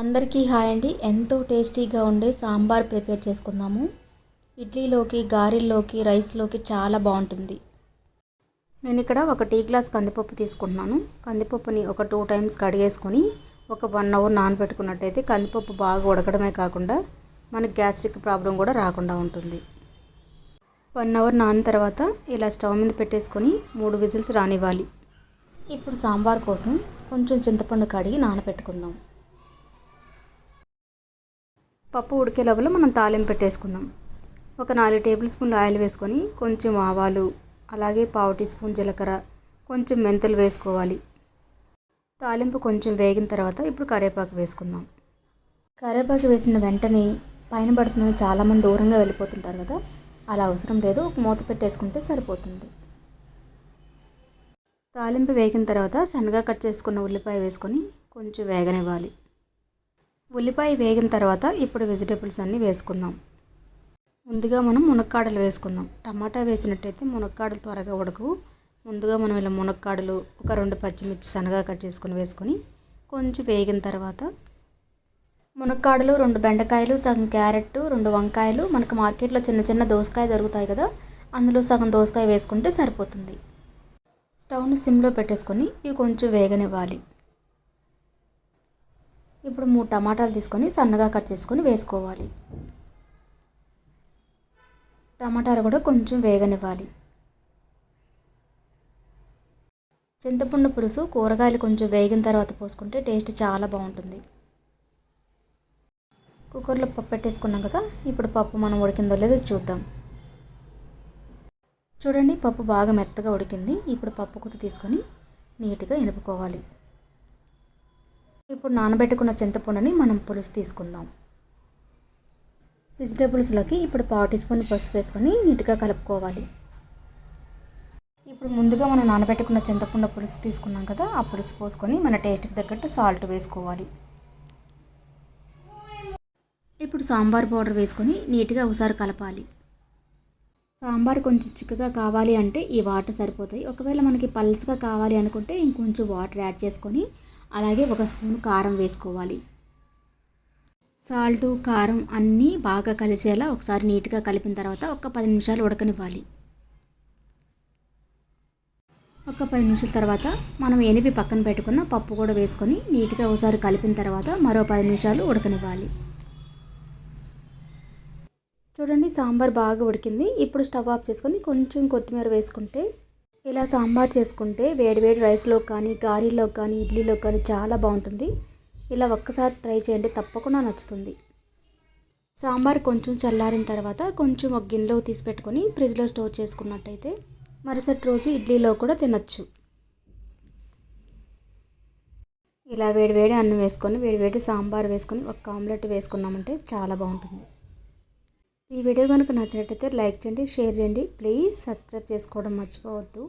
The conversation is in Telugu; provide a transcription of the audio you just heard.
అందరికీ హాయ్ అండి. ఎంతో టేస్టీగా ఉండే సాంబార్ ప్రిపేర్ చేసుకుందాము. ఇడ్లీలోకి గారెల్లోకి రైస్లోకి చాలా బాగుంటుంది. నేను ఇక్కడ ఒక టీ గ్లాస్ కందిపప్పు తీసుకుంటున్నాను. కందిపప్పుని ఒక టూ టైమ్స్ కడిగేసుకొని ఒక వన్ అవర్ నానబెట్టుకున్నట్టయితే కందిపప్పు బాగా ఉడకడమే కాకుండా మనకి గ్యాస్ట్రిక్ ప్రాబ్లం కూడా రాకుండా ఉంటుంది. వన్ అవర్ నానిన తర్వాత ఇలా స్టవ్ మీద పెట్టేసుకొని మూడు విజిల్స్ రానివ్వాలి. ఇప్పుడు సాంబార్ కోసం కొంచెం చింతపండు కడిగి నానబెట్టుకుందాం. పప్పు ఉడికే లోపల మనం తాలింపు పెట్టేసుకుందాం. ఒక నాలుగు టేబుల్ స్పూన్లు ఆయిల్ వేసుకొని కొంచెం ఆవాలు అలాగే పావు టీ స్పూన్ జీలకర్ర కొంచెం మెంతులు వేసుకోవాలి. తాలింపు కొంచెం వేగిన తర్వాత ఇప్పుడు కరివేపాకు వేసుకుందాం. కరివేపాకు వేసిన వెంటనే పైన పడుతున్న చాలామంది దూరంగా వెళ్ళిపోతుంటారు కదా అలా అవసరం లేదు ఒక మూత పెట్టేసుకుంటే సరిపోతుంది. తాలింపు వేగిన తర్వాత సన్నగా కట్ చేసుకున్న ఉల్లిపాయ వేసుకొని కొంచెం వేగనివ్వాలి. ఉల్లిపాయ వేగిన తర్వాత ఇప్పుడు వెజిటేబుల్స్ అన్నీ వేసుకుందాం. ముందుగా మనం మునక్కాడలు వేసుకుందాం. టమాటా వేసినట్టయితే మునక్కాడలు త్వరగా ఉడకవు ముందుగా మనం ఇలా మునక్కాడలు ఒక రెండు పచ్చిమిర్చి సన్నగా కట్ చేసుకొని వేసుకొని కొంచెం వేగిన తర్వాత మునక్కాడలు రెండు బెండకాయలు సగం క్యారెట్ రెండు వంకాయలు. మనకు మార్కెట్లో చిన్న చిన్న దోసకాయ దొరుకుతాయి కదా అందులో సగం దోసకాయ వేసుకుంటే సరిపోతుంది. స్టవ్ను సిమ్లో పెట్టేసుకొని ఇవి కొంచెం వేగనివ్వాలి. ఇప్పుడు మూడు టమాటాలు తీసుకొని సన్నగా కట్ చేసుకొని వేసుకోవాలి. టమాటాలు కూడా కొంచెం వేగనివ్వాలి. చింతపండు పులుసు కూరగాయలు కొంచెం వేగిన తర్వాత పోసుకుంటే టేస్ట్ చాలా బాగుంటుంది. కుక్కర్లో పప్పు పెట్టేసుకున్నాం కదా ఇప్పుడు పప్పు మనం ఉడికిందో లేదో చూద్దాం. చూడండి పప్పు బాగా మెత్తగా ఉడికింది. ఇప్పుడు పప్పు కుత్తి తీసుకొని నీట్గా ఎనుపుకోవాలి ఇప్పుడు నానబెట్టుకున్న చింతపండుని మనం పులుసు తీసుకుందాం. వెజిటేబుల్స్లోకి ఇప్పుడు పావు టీ స్పూన్ పసుపు వేసుకొని నీట్గా కలుపుకోవాలి. ఇప్పుడు ముందుగా మనం నానబెట్టుకున్న చింతపండు పులుసు తీసుకున్నాం కదా ఆ పులుసు పోసుకొని మన టేస్ట్కి తగ్గట్టు సాల్ట్ వేసుకోవాలి. ఇప్పుడు సాంబార్ పౌడర్ వేసుకొని నీట్గా ఒకసారి కలపాలి. సాంబార్ కొంచెం చిక్కగా కావాలి అంటే ఈ వాటర్ సరిపోతాయి. ఒకవేళ మనకి పల్స్గా కావాలి అనుకుంటే ఇంకొంచెం వాటర్ యాడ్ చేసుకొని అలాగే ఒక స్పూన్ కారం వేసుకోవాలి. సాల్టు కారం అన్నీ బాగా కలిసేలా ఒకసారి నీట్గా కలిపిన తర్వాత ఒక పది నిమిషాలు ఉడకనివ్వాలి. ఒక పది నిమిషాల తర్వాత మనం ఎనిపి పక్కన పెట్టుకున్న పప్పు కూడా వేసుకొని నీట్గా ఒకసారి కలిపిన తర్వాత మరో పది నిమిషాలు ఉడకనివ్వాలి. చూడండి సాంబార్ బాగా ఉడికింది. ఇప్పుడు స్టవ్ ఆఫ్ చేసుకొని కొంచెం కొత్తిమీర వేసుకుంటే ఇలా సాంబార్ చేసుకుంటే వేడివేడి రైస్లో కానీ గారీలో కానీ ఇడ్లీలో కానీ చాలా బాగుంటుంది. ఇలా ఒక్కసారి ట్రై చేయండి తప్పకుండా నచ్చుతుంది. సాంబార్ కొంచెం చల్లారిన తర్వాత కొంచెం ఒక గిన్నెలో తీసి పెట్టుకొని ఫ్రిడ్జ్లో స్టోర్ చేసుకున్నట్టయితే మరుసటి రోజు ఇడ్లీలో కూడా తినచ్చు. ఇలా వేడివేడి అన్నం వేసుకొని వేడివేడి సాంబార్ వేసుకొని ఒక ఆమ్లెట్ వేసుకున్నామంటే చాలా బాగుంటుంది. ఈ వీడియో కనుక నచ్చినట్టయితే లైక్ చేయండి షేర్ చేయండి. ప్లీజ్ సబ్స్క్రైబ్ చేసుకోవడం మర్చిపోవద్దు.